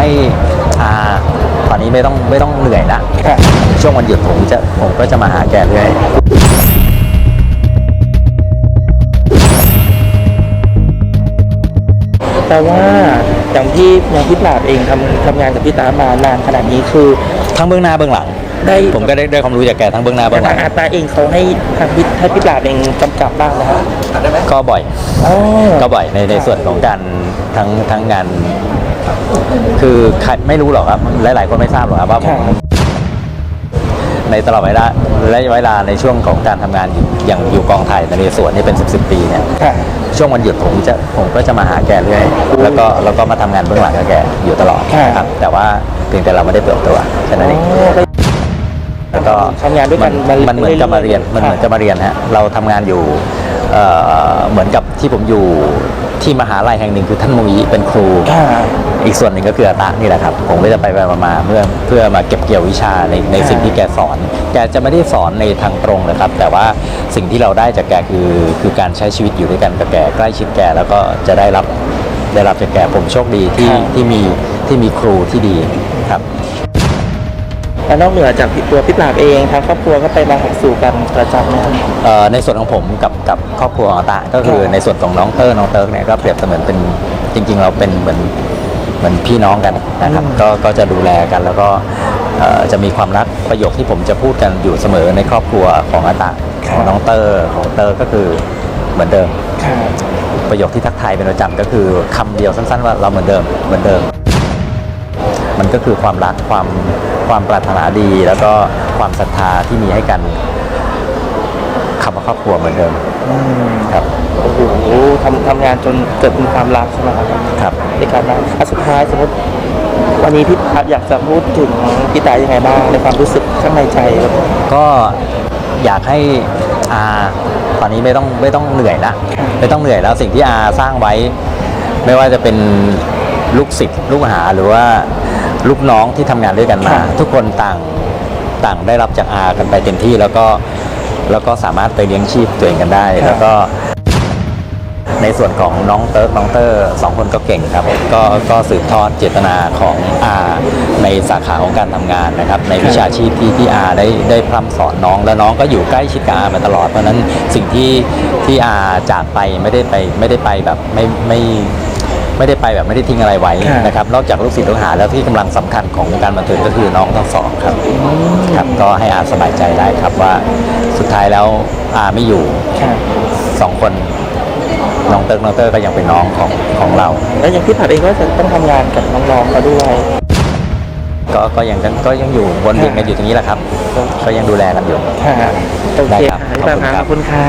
ให้อาตอนนี้ไม่ต้องไม่ต้องเหนื่อยละค่ะช่วงวันหยุดผมจะผมก็จะมาหาแกเรื่อยแต่ว่าอย่างที่อย่างพี่ปราบเองทำทำงานกับพี่ตามานานขนาดนี้คือทั้งเบื้องหน้าเบื้องหลังได้ผมก็ได้ได้ความรู้จากแกทั้งเบื้องหน้าแต่เบื้องหลัทางงอาตาเองเขาให้ทางพี่ให้พี่ปราบเองกำกับบ้างนะครับก็บ่อยอ๋อก็บ่อยในในส่วนของการทั้งทั้งงาน คือใครไม่รู้หรอกครับ หลาย ๆ คนไม่ทราบหรอกครับว่าผมค่ะในตลอดเวลาระยะเวลาในช่วงของการทำงานอยู่อย่างอยู่กองถ่ายในส่วนนี่เป็นสิบสิบปีเนี่ยค่ะช่วงวันหยุดผมจะผมก็จะมาหาแกเรื่อยแล้วก็แล้วก็มาทำงานเบื้องหลังกับแกอยู่ตลอดค่ะนะครับแต่ว่าเพียงแต่เราไม่ได้เปิดตัวแค่นั้นเองอ๋อก็แล้วก็ทำงานด้วยกันมันมามันเหมือนกับมาเรียนมันเหมือนค่ะกับมาเรียนฮะเราทำงานอยู่เอ่อเหมือนกับที่ผมอยู่ ที่มหาลัยแห่งหนึ่งคือท่านมุยเป็นครูค่ะอีกส่วนหนึ่งก็คืออาตะนี่แหละครับ ผมก็จะไปไปมาๆเพื่อเพื่อมาเก็บเกี่ยววิชาในในค่ะสิ่งที่แกสอน แกจะไม่ได้สอนในทางตรงนะครับ แต่ว่าสิ่งที่เราได้จากแกคือคือการใช้ชีวิตอยู่ด้วยกันกับแกใกล้ชิดแกแล้วก็จะได้รับได้รับจากแกผมโชคดีที่ที่มีที่มีครูที่ดีครับ แล้วนอกเหนือจากตัวพี่ปราบเองทางครอบครัวก็ไปมาหาสู่กันประจำนะครับ เอ่อในส่วนของผมกับกับครอบครัวของอาตะก็คือครับในส่วนของน้องเตอร์น้องเติร์กเนี่ยก็เปรียบเสมือนเป็นจริง ๆ เราเป็นเหมือนเหมือนพี่น้องกันนะครับก็ก็จะดูแลกันแล้วก็เอ่อจะมีความรักประโยคที่ผมจะพูดกันอยู่เสมอในครอบครัวของอาตะครับของน้องเตอร์ของเตอร์ก็คือเหมือนเดิมค่ะประโยคที่ทักทายเป็นประจำก็คือคำเดียวสั้นๆว่าเราเหมือนเดิมเหมือนเดิม มันก็คือความรักความความปรารถนาดี แล้วก็ความศรัทธาที่มีให้กันคำว่าครอบครัวเหมือนเดิมอืมครับโอ้โหทำทำงานจนเกิดเป็นความรักใช่ไหมครับครับในการนั้นอะสุดท้ายสมมติวันนี้พี่ปราบอยากจะพูดถึงพี่ตายยังไงบ้างในความรู้สึกข้างในใจครับก็อยากให้อาตอนนี้ไม่ต้องไม่ต้องเหนื่อยละไม่ต้องเหนื่อยแล้วสิ่งที่อาสร้างไว้ ไม่ว่าจะเป็นลูกศิษย์ลูกหาหรือว่า ลูกน้องที่ทำงานด้วยกันมา ทุกคนต่างต่างได้รับจากอากันไปเต็มที่แล้วก็แล้วก็สามารถไปเลี้ยงชีพตัวเองกันได้ แล้วก็ ในส่วนของน้องเติร์กน้องเตอร์สองคนก็เก่งครับ ก็ก็สืบทอดเจตนาของอาในสาขาของการทำงานนะครับ ในวิชาชีพที่ที่อาได้ได้พร่ำสอนน้องแล้วน้องก็อยู่ใกล้ชิดกับอามาตลอดเพราะฉะนั้นสิ่งที่ที่อาจากไปไม่ได้ไปไม่ได้ไปแบบไม่ไม่ ไม่ได้ไปแบบไม่ได้ทิ้งอะไรไว้นะครับนอกจากลูกศิษย์ลูกหาแล้วที่กำลังสำคัญของวงการบันเทิงก็คือน้องทั้งสองครับครับก็ให้อาสบายใจได้ครับว่าสุดท้ายแล้วอาไม่อยู่ค่ะสองคนน้องเติร์กน้องเตอร์ก็ยังเป็นน้องของของเรา แล้วอย่างพี่ปราบเองก็จะต้องทำงานกับน้องๆเขาด้วยก็ก็ยังก็ยังอยู่วนเวียนกันอยู่ตรงนี้แหละครับ ก็ยังดูแลกันอยู่ค่ะโอได้เคครับค่ะพี่ปราบขอบคุณครับขอบคุณค่ะ